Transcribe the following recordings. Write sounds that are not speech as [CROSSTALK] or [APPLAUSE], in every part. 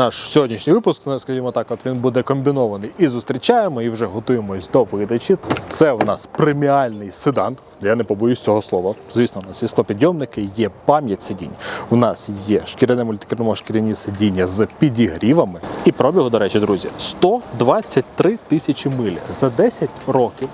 наш сьогоднішній випуск, ну, скажімо так, от він буде комбінований. І зустрічаємо, і вже готуємось до видачі. Це в нас преміальний седан. Я не побоюсь цього слова. Звісно, у нас є склопідйомники, є пам'ять сидінь. У нас є шкіряне мультикермо, шкіряні сидіння з підігрівами. І пробігу, до речі, друзі, 123 тисячі миль за 10 років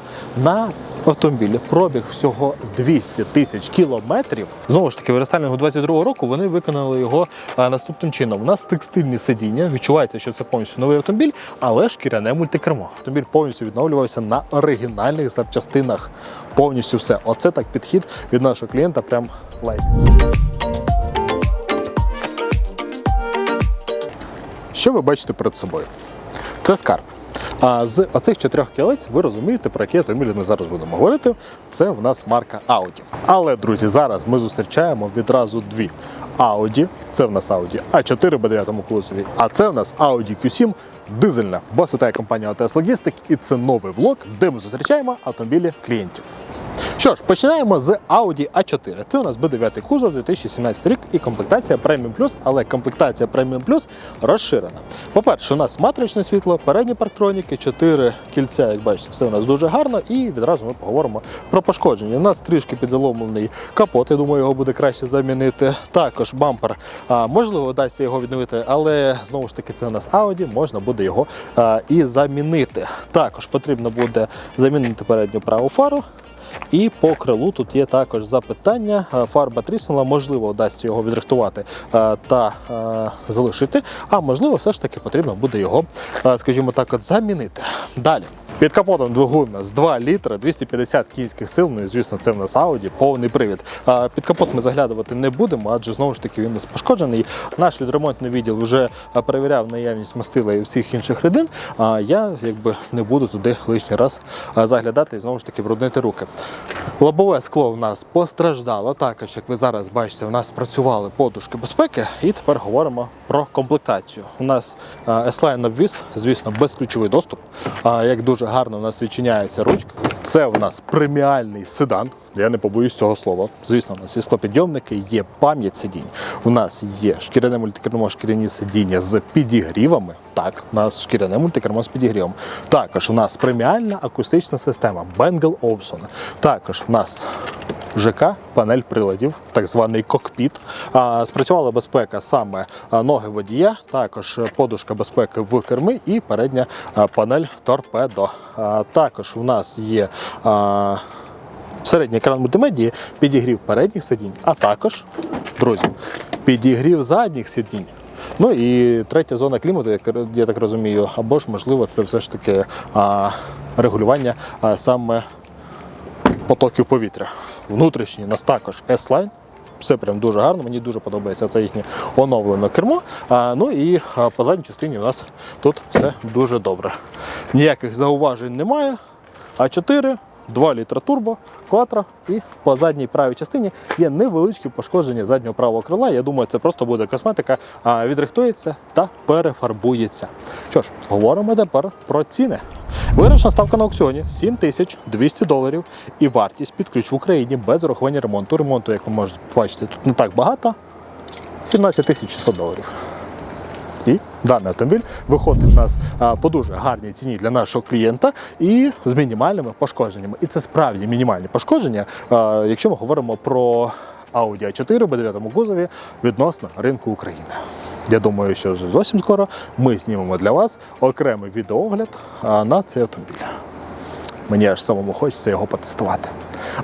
на автомобілі. Пробіг всього 200 тисяч кілометрів. Знову ж таки, в рестайлінгу 22 року вони виконали його наступним чином. У нас текстильні сидіння. Відчувається, що це повністю новий автомобіль, але шкіряне мультикермо. Автомобіль повністю відновлювався на оригінальних запчастинах. Повністю все. Оце так підхід від нашого клієнта. Прям лайк. Що ви бачите перед собою? Це скарб. А з оцих чотирьох кілець ви розумієте, про які автомобілі ми зараз будемо говорити. Це в нас марка Audi. Але, друзі, зараз ми зустрічаємо відразу дві Audi. Це в нас Audi A4 b 9 кузові, а це в нас Audi Q7 дизельна. Вас вітає компанія ATS Logistic і це новий влог, де ми зустрічаємо автомобілі клієнтів. Що ж, починаємо з Audi A4. Це у нас B9 кузов 2017 рік і комплектація Premium Plus, але комплектація Premium Plus розширена. По-перше, у нас матричне світло, передні парктроніки, 4 кільця, як бачите, все у нас дуже гарно. І відразу ми поговоримо про пошкодження. У нас трішки підзаломлений капот, я думаю, його буде краще замінити. Також бампер, можливо, вдасться його відновити, але знову ж таки це у нас Audi, можна буде його і замінити. Також потрібно буде замінити передню праву фару. І по крилу тут є також запитання. Е, Фарба тріснула, можливо, вдасться його відрихтувати е, та е, залишити, а можливо, все ж таки потрібно буде його, скажімо так, от замінити. Далі. Під капотом двигун у нас 2 літри, 250 кінських сил. Ну і звісно, це в нас Audi, повний привід. А Під капот ми заглядувати не будемо, адже знову ж таки він у нас пошкоджений. Наш відремонтний відділ вже перевіряв наявність мастила і всіх інших рідин. А я якби не буду туди лишній раз заглядати і знову ж таки бруднити руки. Лобове скло в нас постраждало. Також, як ви зараз бачите, в нас працювали подушки безпеки, і тепер говоримо про комплектацію. У нас S-Line обвіз, звісно, безключовий доступ. Як дуже гарно у нас відчиняється ручка. Це в нас преміальний седан. Я не побоюсь цього слова. Звісно, у нас є склопідйомники, є пам'ять сидінь. У нас є шкіряне мультикермо, шкіряні сидіння з підігрівами. Так, у нас шкіряне мультикермо з підігрівом. Також у нас преміальна акустична система Bengel Olufsen. Також у нас ЖК, панель приладів, так званий кокпіт. Спрацювала безпека саме ноги водія, також подушка безпеки в керми і передня панель торпедо. Також у нас є середній екран мультимедії, підігрів передніх сидінь, а також, друзі, підігрів задніх сидінь. Ну і третя зона клімату, я так розумію, або ж можливо, це все ж таки регулювання саме потоків повітря. Внутрішній у нас також S-Line. Все прям дуже гарно, мені дуже подобається це їхнє оновлене кермо. А, ну і по задній частині у нас тут все дуже добре. Ніяких зауважень немає. А4, 2 літра турбо, кватро і по задній правій частині є невеличкі пошкодження заднього правого крила. Я думаю, це просто буде косметика, а відрихтується та перефарбується. Що ж, говоримо тепер про ціни. Виграшна ставка на аукціоні 7200 доларів і вартість під ключ в Україні без урахування ремонту. Ремонту, як ви можете бачити, тут не так багато. 17 600 доларів. І даний автомобіль виходить з нас по дуже гарній ціні для нашого клієнта і з мінімальними пошкодженнями. І це справді мінімальні пошкодження, якщо ми говоримо про Audi A4 в 9 кузові відносно ринку України. Я думаю, що вже зовсім скоро ми знімемо для вас окремий відеоогляд на цей автомобіль. Мені аж самому хочеться його потестувати.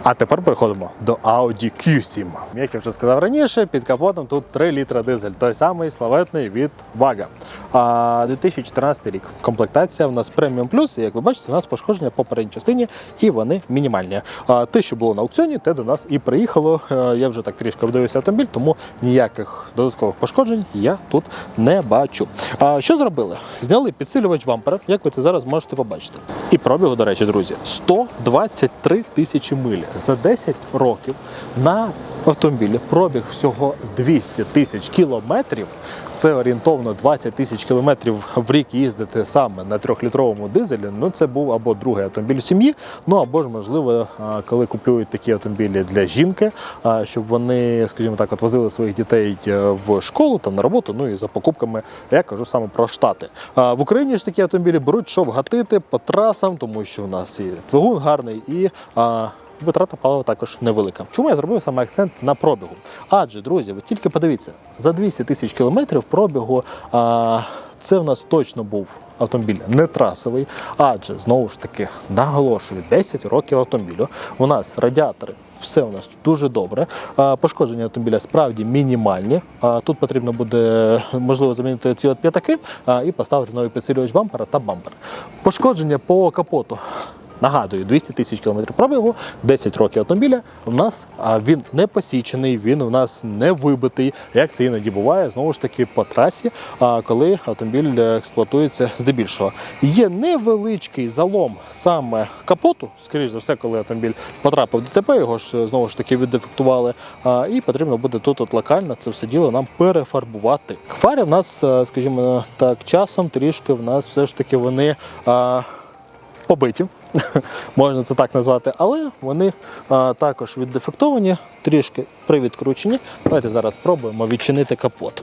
А тепер переходимо до Audi Q7. Як я вже сказав раніше, під капотом тут 3 літра дизель, той самий славетний від Vaga. А 2014 рік. Комплектація в нас Premium Plus, і як ви бачите, у нас пошкодження по передній частині, і вони мінімальні. А те, що було на аукціоні, те до нас і приїхало. Е, Я вже так трішки обдивився автомобіль, тому ніяких додаткових пошкоджень я тут не бачу. А що зробили? Зняли підсилювач бампера, як ви це зараз можете побачити. І пробігу, до речі, друзі, 123 тисячі миль за 10 років на автомобілі. Пробіг всього 200 тисяч кілометрів. Це орієнтовно 20 тисяч кілометрів в рік їздити саме на трьохлітровому дизелі. Ну це був або другий автомобіль в сім'ї. Ну або ж можливо, коли купують такі автомобілі для жінки, щоб вони, скажімо так, от своїх дітей е, в школу там на роботу. Ну і за покупками я кажу саме про штати. В Україні ж такі автомобілі беруть, щоб гатити по трасам, тому що в нас і двигун гарний і. А, Витрата палива також невелика. Чому я зробив саме акцент на пробігу? Адже, друзі, ви тільки подивіться, за 200 тисяч кілометрів пробігу а, це в нас точно був автомобіль не трасовий, адже знову ж таки наголошую, 10 років автомобілю. У нас радіатори, все у нас дуже добре. Пошкодження автомобіля справді мінімальні. Тут потрібно буде можливо замінити ці от п'ятаки і поставити новий підсилювач бампера та бампер. Пошкодження по капоту. Нагадую, 200 тисяч кілометрів пробігу, 10 років автомобіля. У нас він не посічений, він у нас не вибитий, як це іноді буває, знову ж таки по трасі, коли автомобіль е, експлуатується здебільшого. Є невеличкий залом саме капоту, скоріш за все, коли автомобіль потрапив в ДТП, його ж е, знову ж таки віддефектували. І потрібно буде тут от локально це все діло нам перефарбувати. Фари в нас, е, скажімо так, часом трішки в нас все ж таки вони. Побиті, [LAUGHS] можна це так назвати, але вони а, також віддефектовані, трішки привідкручені. Давайте зараз спробуємо відчинити капот.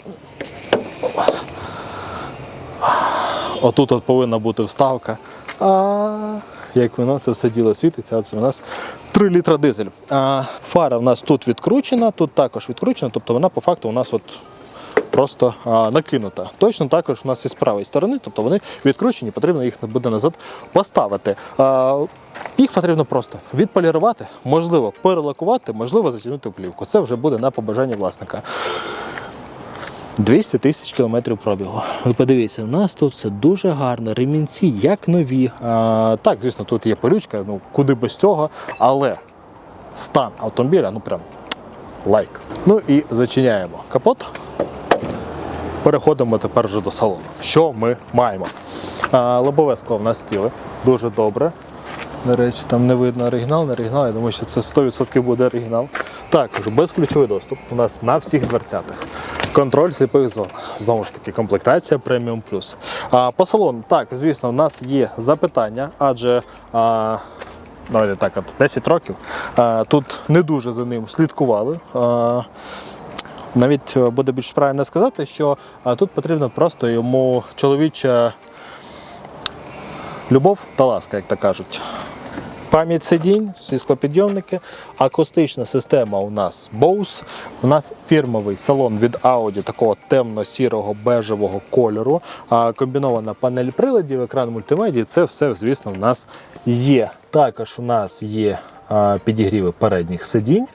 Отут от повинна бути вставка. А як воно це все діло світиться, це у нас 3 літра дизель. А, фара в нас тут відкручена, тут також відкручена, тобто вона по факту у нас от просто накинута. Точно також у нас і з правої сторони, тобто вони відкручені, потрібно їх буде назад поставити. Їх потрібно просто відполірувати, можливо, перелакувати, можливо, затягнути в плівку. Це вже буде на побажання власника. 200 тисяч кілометрів пробігу. Ви подивіться, у нас тут все дуже гарно, ремінці як нові. А, так, звісно, тут є полючка, ну куди без цього, але стан автомобіля, ну прям лайк. Ну і зачиняємо капот. Переходимо тепер вже до салону. Що ми маємо? Лобове скло в нас ціле, дуже добре. До речі, там не видно оригінал, не оригінал. Я думаю, що це 100% буде оригінал. Також безключовий доступ у нас на всіх дверцятах. Контроль сліпих зон. Знову ж таки, комплектація преміум плюс. По салону, так, звісно, в нас є запитання, адже. А, Давайте так, от 10 років. Тут не дуже за ним слідкували. Навіть е, буде більш правильно сказати, що тут потрібно просто йому чоловіча любов та ласка, як то кажуть. Пам'ять сидінь, склопідйомники, акустична система у нас Bose. У нас фірмовий салон від Audi такого темно-сірого бежевого кольору. Комбінована панель приладів, екран мультимедії. Це все, звісно, в нас є. Також у нас є підігріви передніх сидінь.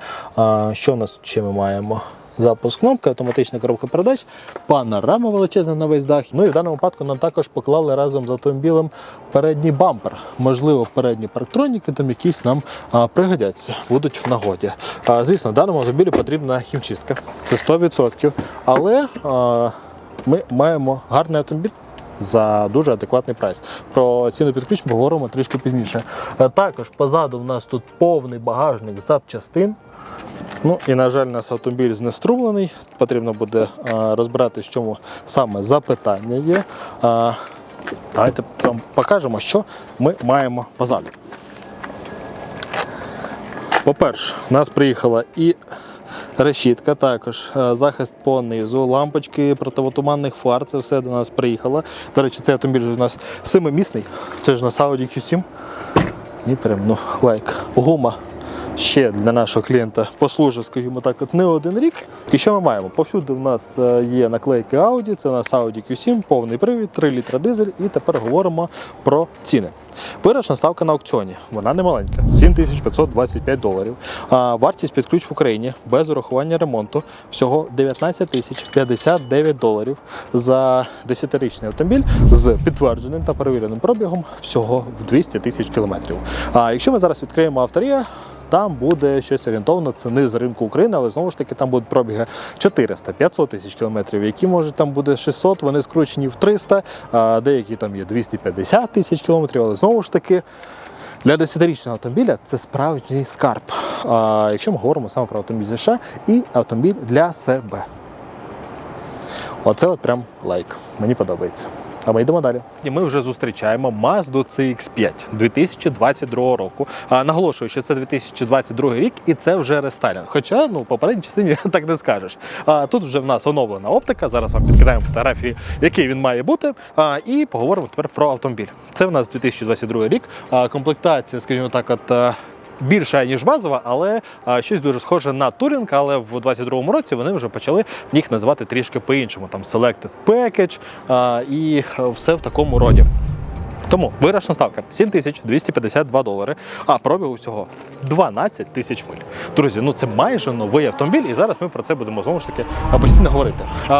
Що у нас тут ще ми маємо? Запуск кнопки, автоматична коробка передач, панорама величезна на весь дах. Ну і в даному випадку нам також поклали разом з автомобілем передній бампер. Можливо, передні парктроніки там якісь нам а, пригодяться, будуть в нагоді. А, звісно, даному автомобілі потрібна хімчистка. Це 100%. Але а, ми маємо гарний автомобіль. За дуже адекватний прайс. Про ціну під ключ поговоримо трішки пізніше. Е, Також позаду в нас тут повний багажник запчастин. Ну і, на жаль, у нас автомобіль знеструмлений. Потрібно буде розбирати, в чому саме запитання є. Давайте вам покажемо, що ми маємо позаду. По-перше, у нас приїхала і решітка, також е, захист по низу, лампочки противотуманних фар, це все до нас приїхало. До речі, цей автомобіль у нас семимісний. Це ж у нас Audi Q7. І прям ну, лайк. Гума ще для нашого клієнта послужить, скажімо так, от не один рік. І що ми маємо? Повсюди в нас е, є наклейки Audi, це у нас Audi Q7, повний привід, 3 літра дизель. І тепер говоримо про ціни. Вирішна ставка на аукціоні, вона не маленька, 7525 доларів. А вартість під ключ в Україні без урахування ремонту всього 19 тисяч 59 доларів за 10-річний автомобіль з підтвердженим та перевіреним пробігом всього в 200 тисяч кілометрів. А якщо ми зараз відкриємо авторія, там буде щось орієнтовно ціни з ринку України, але знову ж таки там будуть пробіги 400-500 тисяч кілометрів, які може там буде 600, вони скручені в 300, а деякі там є 250 тисяч кілометрів, але знову ж таки. Для 10-річного автомобіля це справжній скарб. А, якщо ми говоримо саме про автомобіль США і автомобіль для себе. Оце от прям лайк. Мені подобається. А ми йдемо далі. І ми вже зустрічаємо Mazda CX5 2022 року. А, наголошую, що це 2022 рік і це вже рестайлінг. Хоча ну, попередній частині [LAUGHS] так не скажеш. А, тут вже в нас оновлена оптика. Зараз вам підкидаємо фотографії, який він має бути. А, і поговоримо тепер про автомобіль. Це в нас 2022 рік. А, комплектація, скажімо так, от. Більша ніж базова, але щось дуже схоже на турінг. Але в 22-му році вони вже почали їх називати трішки по-іншому. Там Selected Package і е, все в такому роді. Тому виграшна ставка 7252 долари, а пробігу всього 12 тисяч миль. Друзі, ну це майже новий автомобіль, і зараз ми про це будемо знову ж таки постійно говорити.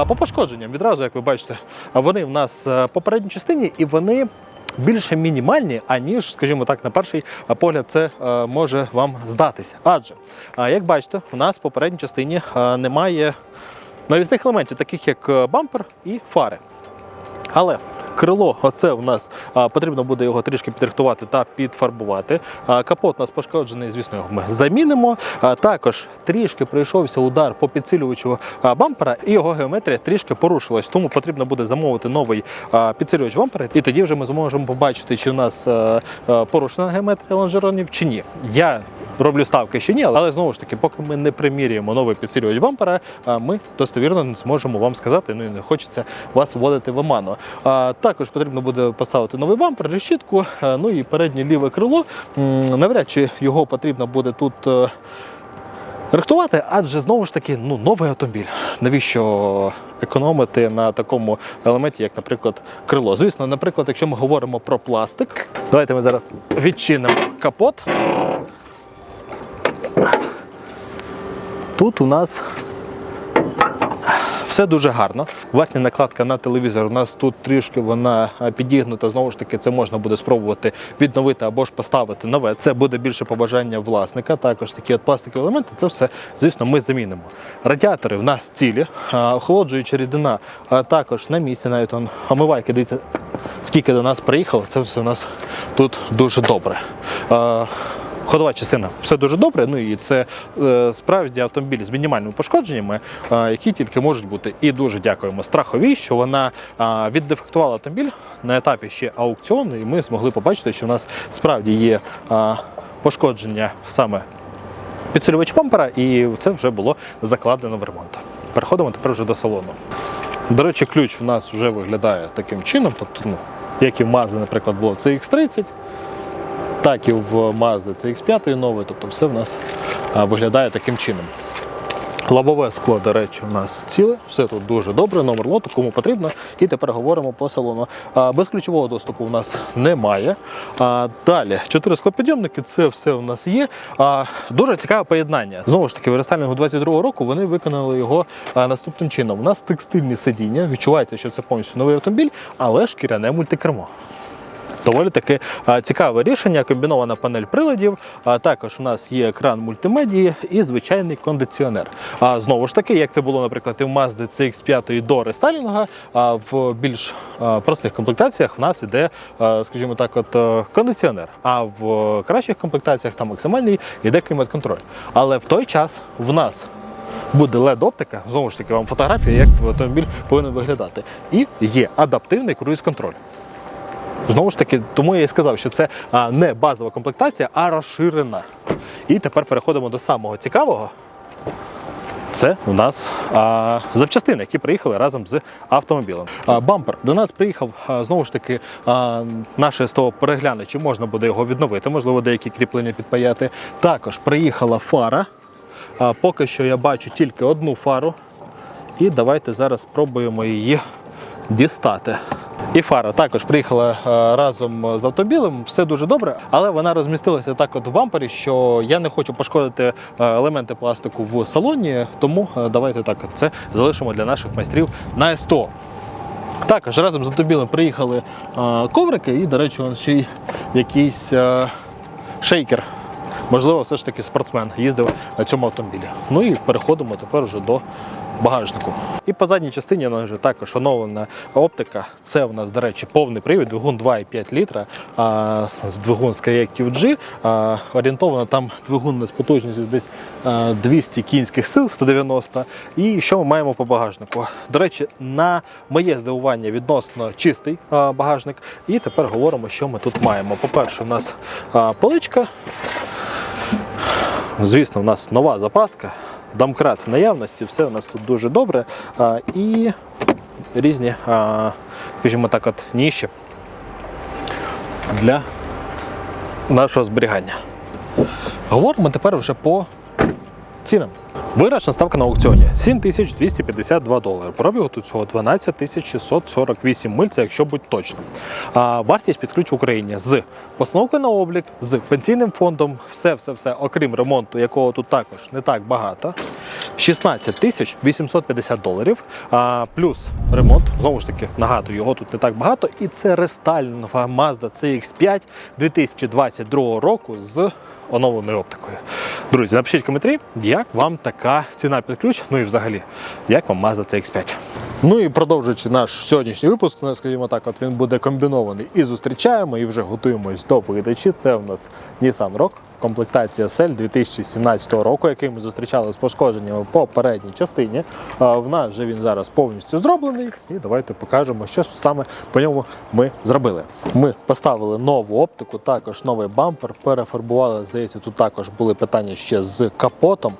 По пошкодженням відразу, як ви бачите, вони в нас е, по передній частині і вони. Більше мінімальні, аніж, скажімо так, на перший погляд це е, може вам здатися. Адже, е, як бачите, у нас в попередній частині е, немає навісних елементів, таких як бампер і фари. Але крило, оце у нас потрібно буде його трішки підрихтувати та підфарбувати. Капот у нас пошкоджений, звісно, його ми замінимо. Також трішки прийшовся удар по підсилювачу бампера, і його геометрія трішки порушилась. Тому потрібно буде замовити новий підсилювач бампера, і тоді вже ми зможемо побачити, чи у нас а, а, порушена геометрія лонжеронів чи ні. Я роблю ставки ще ні, але знову ж таки, поки ми не примірюємо новий підсилювач бампера, ми достовірно не зможемо вам сказати. Ну і не хочеться вас вводити в оману. Також потрібно буде поставити новий бампер, решітку, ну і переднє ліве крило. Навряд чи його потрібно буде тут. е, Рихтувати, адже знову ж таки ну, новий автомобіль. Навіщо економити на такому елементі, як, наприклад, крило? Звісно, наприклад, якщо ми говоримо про пластик, давайте ми зараз відчинимо капот. Тут у нас все дуже гарно. Верхня накладка на телевізор у нас тут трішки вона підігнута. Знову ж таки, це можна буде спробувати відновити або ж поставити нове. Це буде більше побажання власника. Також такі от пластикові елементи. Це все, звісно, ми замінимо. Радіатори в нас цілі, охолоджуюча рідина а також на місці. Навіть он омивайки, дивіться, скільки до нас приїхало. Це все у нас тут дуже добре. Ходова частина все дуже добре. Ну і це е, справді автомобіль з мінімальними пошкодженнями, е, які тільки можуть бути. І дуже дякуємо страховій, що вона віддефектувала автомобіль на етапі ще аукціону, і ми змогли побачити, що в нас справді є пошкодження саме підсилювач бампера, і це вже було закладено в ремонт. Переходимо тепер вже до салону. До речі, ключ у нас вже виглядає таким чином, тобто, ну, як і в Mazda, наприклад, було CX30, так і в Mazda CX5 новий, тобто все в нас виглядає таким чином. Лобове скло, до речі, у нас ціле, все тут дуже добре, номер лоту, кому потрібно. І тепер говоримо по салону. А, безключового доступу у нас немає. Далі, чотири склопідйомники, це все у нас є. Дуже цікаве поєднання. Знову ж таки, в рестайлінгу 22 року вони виконали його наступним чином. У нас текстильні сидіння, відчувається, що це повністю новий автомобіль, але шкіряне мультикермо. Доволі таки цікаве рішення, комбінована панель приладів. А також у нас є екран мультимедії і звичайний кондиціонер. А знову ж таки, як це було, наприклад, і в Mazda CX5 до рестайлінга, в більш простих комплектаціях в нас іде, скажімо так, от кондиціонер. А в кращих комплектаціях там максимальний іде клімат-контроль. Але в той час в нас буде LED-оптика, знову ж таки, вам фотографія, як автомобіль повинен виглядати. І є адаптивний круїз-контроль. Знову ж таки, тому я і сказав, що це не базова комплектація, а розширена. І тепер переходимо до самого цікавого. Це у нас а, запчастини, які приїхали разом з автомобілем. А, бампер до нас приїхав а, знову ж таки а, наше СТО перегляне, чи можна буде його відновити, можливо, деякі кріплення підпаяти. Також приїхала фара. А, поки що я бачу тільки одну фару. І давайте зараз спробуємо її дістати. І фара. Також приїхала е, разом з автомобілем, все дуже добре, але вона розмістилася так от в бампері, що я не хочу пошкодити е, елементи пластику в салоні, тому е, давайте так це залишимо для наших майстрів на СТО. Також разом з автомобілем приїхали коврики. І, до речі, он ще й якийсь шейкер. Можливо, все ж таки спортсмен їздив на цьому автомобілі. Ну і переходимо тепер вже до багажнику. І по задній частині нас вже також оновлена оптика. Це у нас, до речі, повний привід, двигун 2,5 літра, а, двигун з Creative G. А, орієнтовано там двигун з потужністю десь 200 кінських сил, 190. І що ми маємо по багажнику? До речі, на моє здивування відносно чистий багажник. І тепер говоримо, що ми тут маємо. По-перше, у нас поличка. Звісно, у нас нова запаска, домкрат в наявності, все у нас тут дуже добре. А, і різні, а, скажімо так, от ніші для нашого зберігання. Говоримо тепер вже по цінам. Виграшна ставка на аукціоні 7252 долари. Пробігу тут всього 12 648 миль, це якщо бути точно. А, вартість під ключ в Україні з постановкою на облік, з пенсійним фондом, все, все, все, окрім ремонту, якого тут також не так багато. 16 тисяч 850 доларів. А, плюс ремонт. Знову ж таки, нагадую, його тут не так багато. І це рестайлінгова Mazda CX5 2022 року з оновленою оптикою. Друзі, напишіть в коментарі, як вам така ціна під ключ, ну і взагалі, як вам Mazda CX5. Ну і продовжуючи наш сьогоднішній випуск, ну, скажімо так, от він буде комбінований і зустрічаємо, і вже готуємось до видачі. Це у нас Nissan Rogue, комплектація SEL 2017 року, який ми зустрічали з пошкодженнями по передній частині. В нас вже він зараз повністю зроблений. І давайте покажемо, що саме по ньому ми зробили. Ми поставили нову оптику, також новий бампер, перефарбували. Здається, тут також були питання ще з капотом.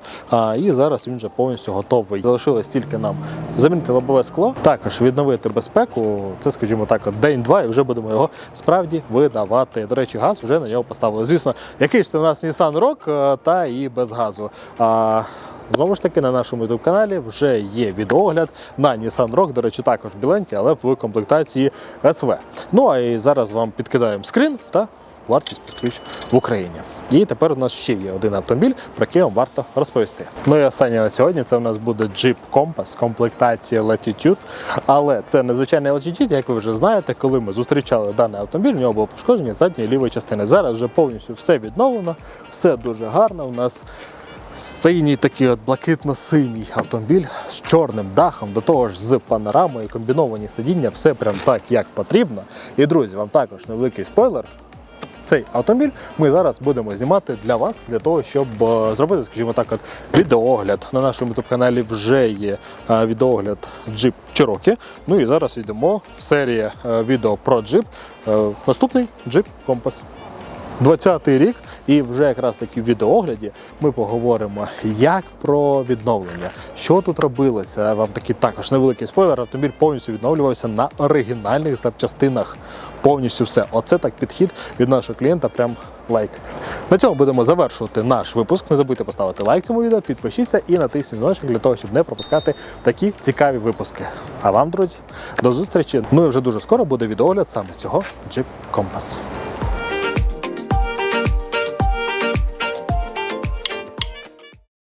І зараз він вже повністю готовий. Залишилось тільки нам замінити лобове скло, також відновити безпеку. Це, скажімо так, день-два, і вже будемо його справді видавати. До речі, газ вже на нього поставили. Звісно, який ж це у нас Nissan Rogue, е, та і без газу. А, Знову ж таки, на нашому youtube каналі вже є відеогляд на Nissan Rogue, до речі, також біленький, але в комплектації SV. Ну а і зараз вам підкидаємо скрин та вартість під ключ в Україні. І тепер у нас ще є один автомобіль, про який вам варто розповісти. Ну і останнє на сьогодні це у нас буде Jeep Compass комплектація Latitude. Але це незвичайний Latitude, як ви вже знаєте, коли ми зустрічали даний автомобіль, в нього було пошкодження задньої лівої частини. Зараз вже повністю все відновлено, все дуже гарно. У нас Синій такий от блакитно-синій автомобіль з чорним дахом, до того ж з панорамою, комбіновані сидіння, все прям так, як потрібно. І друзі, вам також невеликий спойлер. Цей автомобіль ми зараз будемо знімати для вас, для того, щоб е, зробити, скажімо так, от відеоогляд. На нашому youtube каналі вже є відеогляд відеоогляд Jeep Cherokee. Ну і зараз йдемо серія е, відео про Jeep. Е, Наступний Jeep Compass. 20-й рік, і вже якраз таки в відеоогляді ми поговоримо як про відновлення, що тут робилося. Вам такий також невеликий спойлер. Автомобіль повністю відновлювався на оригінальних запчастинах. Повністю все. Оце так підхід від нашого клієнта. Прям лайк. На цьому будемо завершувати наш випуск. Не забудьте поставити лайк цьому відео, підпишіться і натисніть дзвіночок для того, щоб не пропускати такі цікаві випуски. А вам, друзі, до зустрічі. Ну і вже дуже скоро буде відеогляд саме цього Jeep Compass.